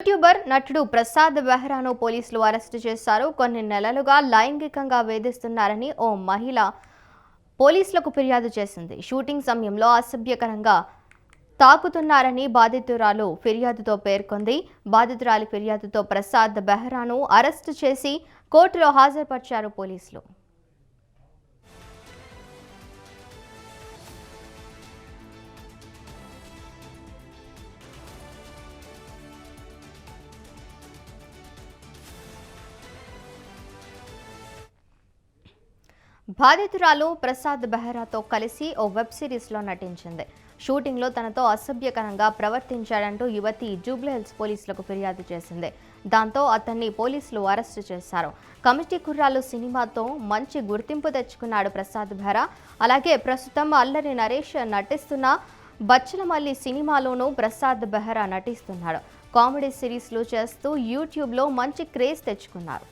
YouTuber నటుడు ప్రసాద్ బెహ్రాను పోలీసులు arrest చేశారు. కొన్ని నెలలుగా లైంగికంగా వేధిస్తున్నారని ఓ మహిళ పోలీసులకు ఫిర్యాదు చేసింది. షూటింగ్ సమయంలో అసభ్యకరంగా తాకుతున్నారని బాధితురాలు ఫిర్యాదుతో పేర్కొంది. బాధితురాలి ఫిర్యాదుతో ప్రసాద్ బెహ్రాను అరెస్టు చేసి కోర్టులో హాజరుపరిచారు పోలీసులు. బాధితురాలు ప్రసాద్ బెహ్రాతో కలిసి ఓ వెబ్ సిరీస్లో నటించింది. షూటింగ్లో తనతో అసభ్యకరంగా ప్రవర్తించాడంటూ యువతి జూబ్లీహిల్స్ పోలీసులకు ఫిర్యాదు చేసింది. దాంతో అతన్ని పోలీసులు అరెస్టు చేశారు. కమిటీ కుర్రాలు సినిమాతో మంచి గుర్తింపు తెచ్చుకున్నాడు ప్రసాద్ బెహ్రా. అలాగే ప్రస్తుతం అల్లరి నరేష్ నటిస్తున్న బచ్చలమల్లి సినిమాలోనూ ప్రసాద్ బెహ్రా నటిస్తున్నాడు. కామెడీ సిరీస్లు చేస్తూ యూట్యూబ్లో మంచి క్రేజ్ తెచ్చుకున్నారు.